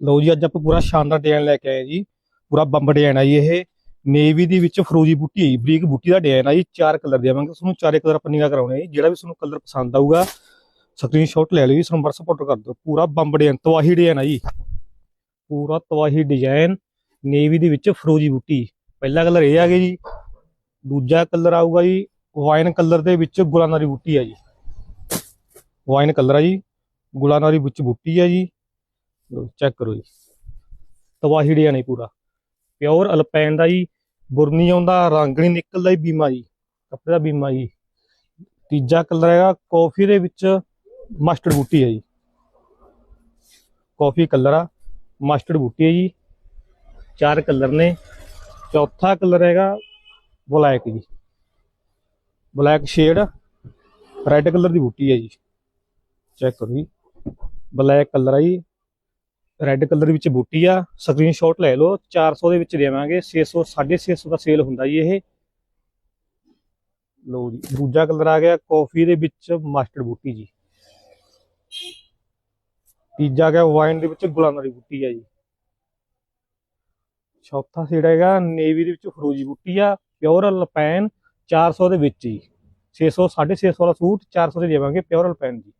ਲਓ ਜੀ ਅੱਜ ਆਪਾਂ ਪੂਰਾ ਸ਼ਾਨਦਾਰ ਡਿਜ਼ਾਈਨ ਲੈ ਕੇ ਆਏ ਜੀ। ਪੂਰਾ ਬੰਬ ਡਿਜ਼ਾਈਨ ਆ ਜੀ ਇਹ। ਨੇਵੀ ਦੇ ਵਿੱਚ ਫਰੋਜੀ ਬੂਟੀ ਹੈ ਜੀ, ਬਰੀਕ ਬੂਟੀ ਦਾ ਡਿਜ਼ਾਈਨ ਆ ਜੀ ਚਾਰ ਕਲਰ ਦੇਵਾਂਗੇ ਤੁਹਾਨੂੰ ਚਾਰੇ ਕਲਰ ਆਪਾਂ ਨਿਗਾ ਕਰਾਉਣੇ ਆ ਜਿਹੜਾ ਵੀ ਤੁਹਾਨੂੰ ਕਲਰ ਪਸੰਦ ਆਊਗਾ ਸਕਰੀਨਸ਼ਾਟ ਲੈ ਲਓ ਜੀ ਸਾਨੂੰ WhatsApp ਫੋਟੋ ਕਰ ਦਿਓ। ਪੂਰਾ ਬੰਬ ਡਿਜ਼ਾਈਨ ਤਵਾਹੀ ਡਿਜ਼ਾਈਨ ਆ ਜੀ। ਪੂਰਾ ਤਵਾਹੀ ਡਿਜ਼ਾਈਨ ਨੇਵੀ ਦੇ ਵਿੱਚ ਫਰੋਜੀ ਬੂਟੀ। ਪਹਿਲਾ ਕਲਰ ਇਹ ਆ ਗਿਆ ਜੀ। ਦੂਜਾ ਕਲਰ ਆਊਗਾ ਜੀ ਵਾਈਨ ਕਲਰ ਦੇ ਵਿੱਚ ਗੁਲਾਨਾਰੀ ਬੂਟੀ ਆ ਜੀ। ਵਾਈਨ ਕਲਰ ਆ ਜੀ ਗੁਲਾਨਾਰੀ ਵਿੱਚ ਬੂਟੀ ਆ ਜੀ। ਚੈੱਕ ਕਰੋ ਜੀ। ਤਵਾਹੀ ਡਿਜ਼ਾਈਨ ਹੈ ਪੂਰਾ। ਪਿਓਰ ਅਲਪੈਨ ਦਾ ਜੀ, ਬੁਰਨੀ ਆਉਂਦਾ, ਰੰਗ ਨਹੀਂ ਨਿਕਲਦਾ ਜੀ ਬੀਮਾ ਜੀ, ਕੱਪੜੇ ਦਾ ਬੀਮਾ ਜੀ। ਤੀਜਾ ਕਲਰ ਹੈਗਾ, ਕਾਫੀ ਦੇ ਵਿੱਚ ਮਸਟਰਡ ਬੂਟੀ ਹੈ ਜੀ। ਕਾਫੀ ਕਲਰ ਆ ਮਸਟਰਡ ਬੂਟੀ ਹੈ ਜੀ। ਚਾਰ ਕਲਰ ਨੇ। ਚੌਥਾ ਕਲਰ ਹੈਗਾ, ਬਲੈਕ ਜੀ। ਬਲੈਕ ਸ਼ੇਡ, ਰੈੱਡ ਕਲਰ ਦੀ ਬੂਟੀ ਹੈ ਜੀ। ਚੈੱਕ ਕਰੋ ਜੀ। ਬਲੈਕ ਕਲਰ ਆ ਜੀ। ਰੈੱਡ ਕਲਰ ਵਿੱਚ ਬੂਟੀ ਆ। ਸਕਰੀਨਸ਼ਾਟ ਲੈ ਲਓ 400 ਦੇ ਵਿੱਚ ਦੇਵਾਂਗੇ। 600 650 ਦਾ ਸੇਲ ਹੁੰਦਾ ਜੀ ਇਹ। ਲਓ ਜੀ, ਦੂਜਾ ਕਲਰ ਆ ਗਿਆ ਕਾਫੀ ਦੇ ਵਿੱਚ ਮਸਟਰਡ ਬੂਟੀ ਜੀ। ਤੀਜਾ ਆ ਗਿਆ ਵਾਈਨ ਦੇ ਵਿੱਚ ਗੁਲਾਮਾਰੀ ਬੂਟੀ ਆ ਜੀ। ਚੌਥਾ ਸ਼ੇਡ ਹੈਗਾ ਨੇਵੀ ਦੇ ਵਿੱਚ ਫਰੋਜੀ ਬੂਟੀ ਆ ਪਿਓਰ ਲਪੈਨ 400 ਦੇ ਵਿੱਚ ਜੀ। 600 650 ਵਾਲਾ ਸੂਟ 400 ਦੇ ਦੇਵਾਂਗੇ ਪਿਓਰ ਅਲਪੈਨ ਜੀ।